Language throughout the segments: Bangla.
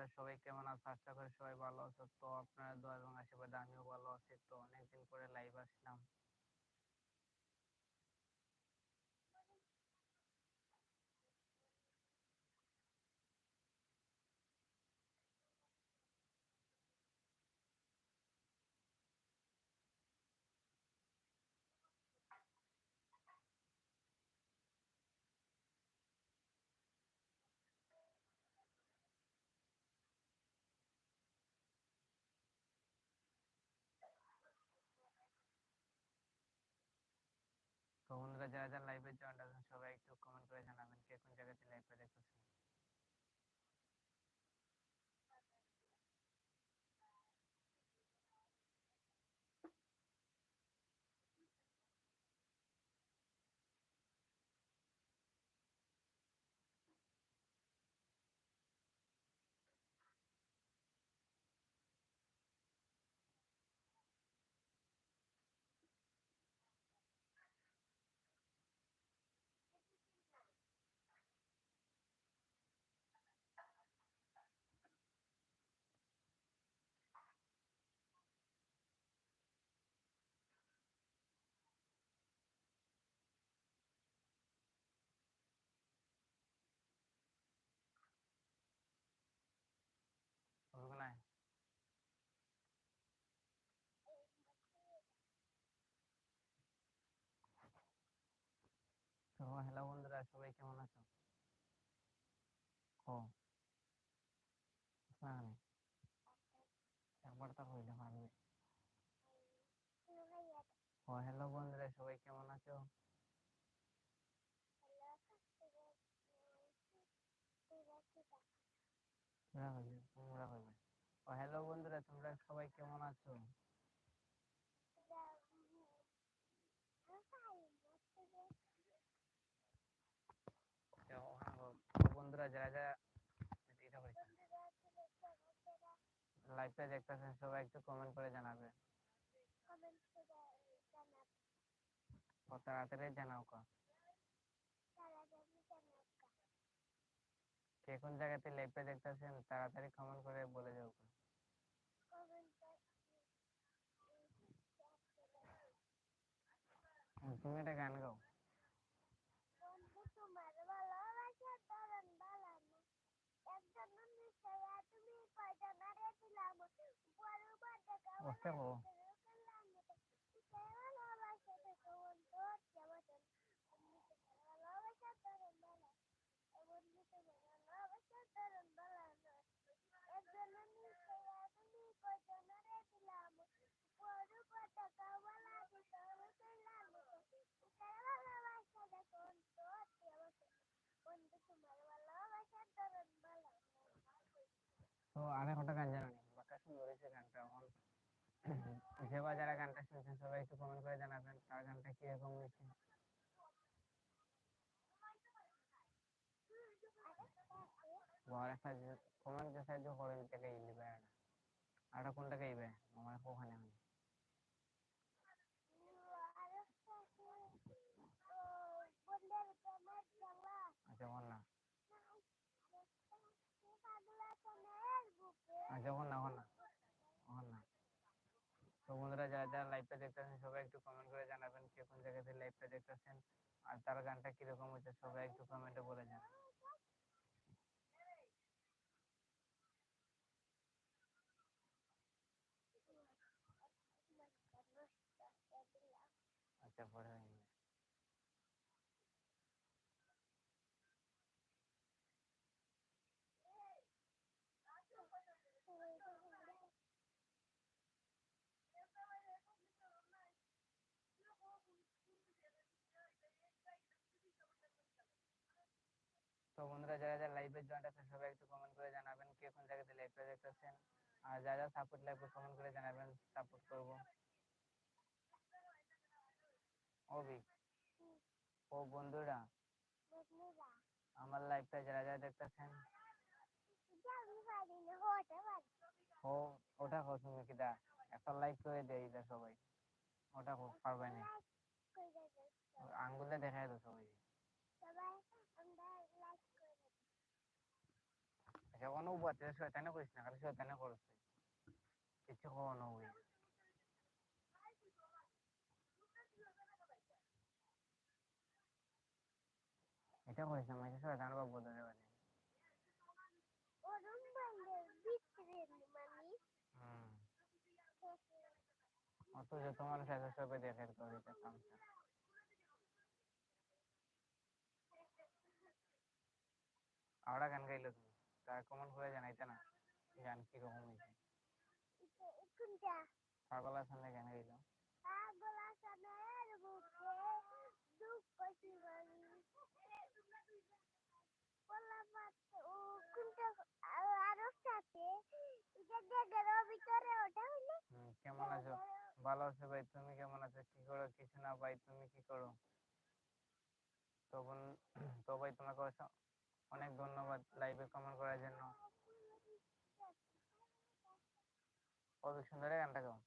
বন্ধুরা সবাই কেমন আছো? আশা করি সবাই ভালো আছো। তো আপনারা দোয়া এবং আশীর্বাদে আমিও ভালো আছি। তো অনেকদিন পরে লাইভ আসলাম। বন্ধুরা যারা যারা লাইভে জয়েন্ট আছেন সবাই একটু কমেন্ট করে জানাবেন কে কোন জায়গাতে লাইভটা দেখতেছেন হ্যালো বন্ধুরা, সবাই কেমন আছো? ও হ্যালো বন্ধুরা, সবাই কেমন আছো? তোমরা হ্যালো বন্ধুরা, তোমরা সবাই কেমন আছো তো হ্যাঁ গো, তো বন্ধুরা যারা যারা লাইভটা দেখতেছেন, সবাই একটু কমেন্ট করে জানাবে ও তাড়াতাড়ি জানাও কা। কে কোন জায়গাতে লাইভটা দেখতেছেন, তাড়াতাড়ি কমেন্ট করে বলে যাও। তুমি একটা গান গাও। Hasta luego. তো আধা ঘণ্টা গান জানা নেই। সুন্দর হয়েছে গানটা এখন। যারা গানটা শুনছেন, সবাই একটু কমেন্ট করে জানাবেন, তার গানটা কীরকম হয়েছে। আর একটা কমেন্ট সাহায্য করেন দিতে ইলিবে আর কোনটা গাইবে আমার ওখানে আমি আচ্ছা বল না আচ্ছা বল না বল না বল না। তো বন্ধুরা, যারা যারা লাইভটা দেখতেছেন সবাই একটু কমেন্ট করে জানাবেন কে কোন জায়গা থেকে লাইভটা দেখতেছেন আর তার গানটা কীরকম হচ্ছে সবাই একটু কমেন্টে বলে জানাবেন আচ্ছা পরে তো বন্ধুরা যারা যারা লাইভে জয়েন্ট আছেন সবাই একটু কমেন্ট করে জানাবেন কে কোন জায়গাতে লাইভটা দেখতেছেন। আর যারা যারা সাপোর্ট লাগবে কমেন্ট করে জানাবেন সাপোর্ট করব। ওবি ও বন্ধুরা আমার লাইভটা যারা যারা দেখতেছেন। ও ওটা কো তুমি কিটা একটা লাইক করে দেই দা সবাই। ওটা কো পারবে না। আঙ্গুলে দেখাই দাও সবাই আচ্ছা অনুবাদ শয়তানি করিস না খালি শয়তানি করছ কিছু মানে। তোমার সাথে সবে দেখে তো এটা কামটা তুমি। তা কমন করে জানাইতে না গান কীরকম হয়েছে কোনটা? পাগল আসামে গান গাইলো পাগল বুকে দুঃখ শিবানী কেমন আছো? ভালো আছো ভাই তুমি কেমন আছো? কি করো? কিছু না ভাই তুমি কি করো? তখন তো ভাই তোমাকে অনেক ধন্যবাদ লাইভে কমেন্ট করার জন্য। কত সুন্দর গানটা গাও।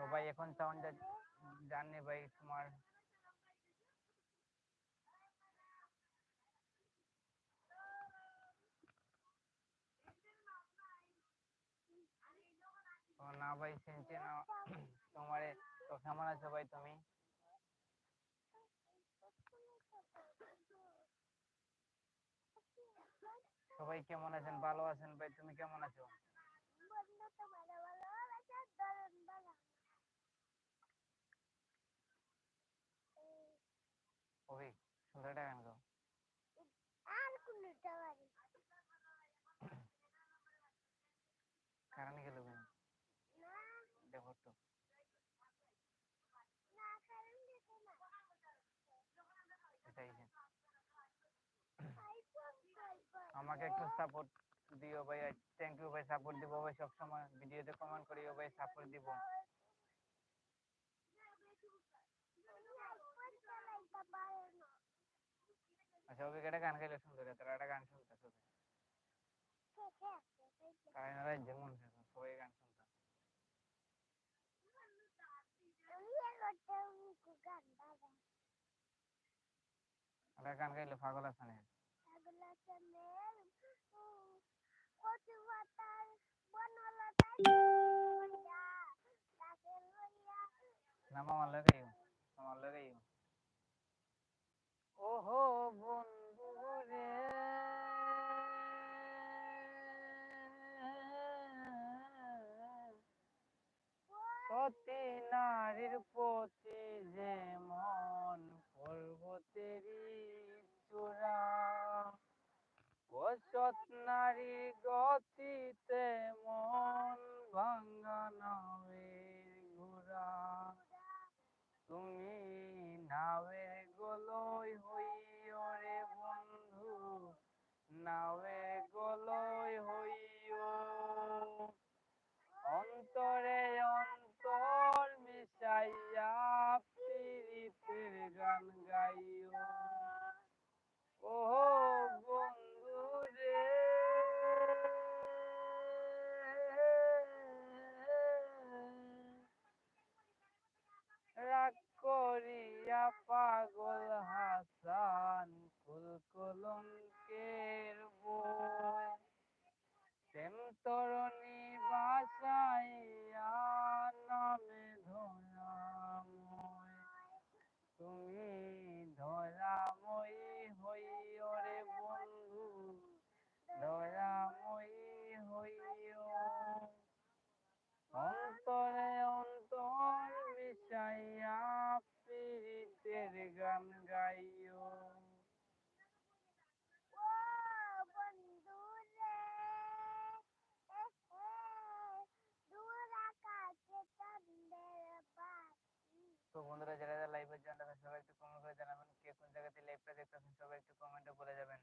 তো ভাই, এখন সাউন্ড জানি ভাই তোমার। না ভাই, শুনছি না। তোমারে তো কেমন আছো ভাই তুমি? সবাই কেমন আছেন? ভালো আছেন ভাই, তুমি কেমন আছো? সুন্দর একটা গান গাও। আর কোনটা বাড়ি কারণ গেল কেন? দেখো তো আমাকে একটু সাপোর্ট দিও ভাই থ্যাংক ইউ ভাই সাপোর্ট দিব ভাই সবসময়। ভিডিওতে কমেন্ট করিও ভাই সাপোর্ট দিব আইফোন চালাইতে পারে না অভিক একটা গান গাইলে সুন্দর তারা একটা গান শুনতে সবাই তারা এনারা যেমন সবাই গান শুনতাম একটা গান গাইলে পাগল আছে না আগলা কচু পাতার ওহো বন্ধু রে। প্রতি নারীর প্রতি যে মন পর্বতেরই চূড়া অসৎ নারী গতিতে মন ভাঙ্গা নাওয়ের ঘোড়া। তুমি নাওয়ের গলই হইও রে বন্ধু নাওয়ের গলই হইও। অন্তরে অন্তর মিশাইয়া প্রীতির গান গাইও ও বন্ধু রে রাগ করিয়া পাগল হাসান কুল কলঙ্কের বই। প্রেম তরণী বাসাইয়া নামে ধরাময়। তুমি ধরাময়ী বন্ধুরা যারা যারা লাইভের জন্য সবাই একটু কমেন্ট করে জানাবেন, কে কোন জায়গাতে লাইভটা দেখতেছেন সবাই একটু কমেন্টে বলে যাবেন।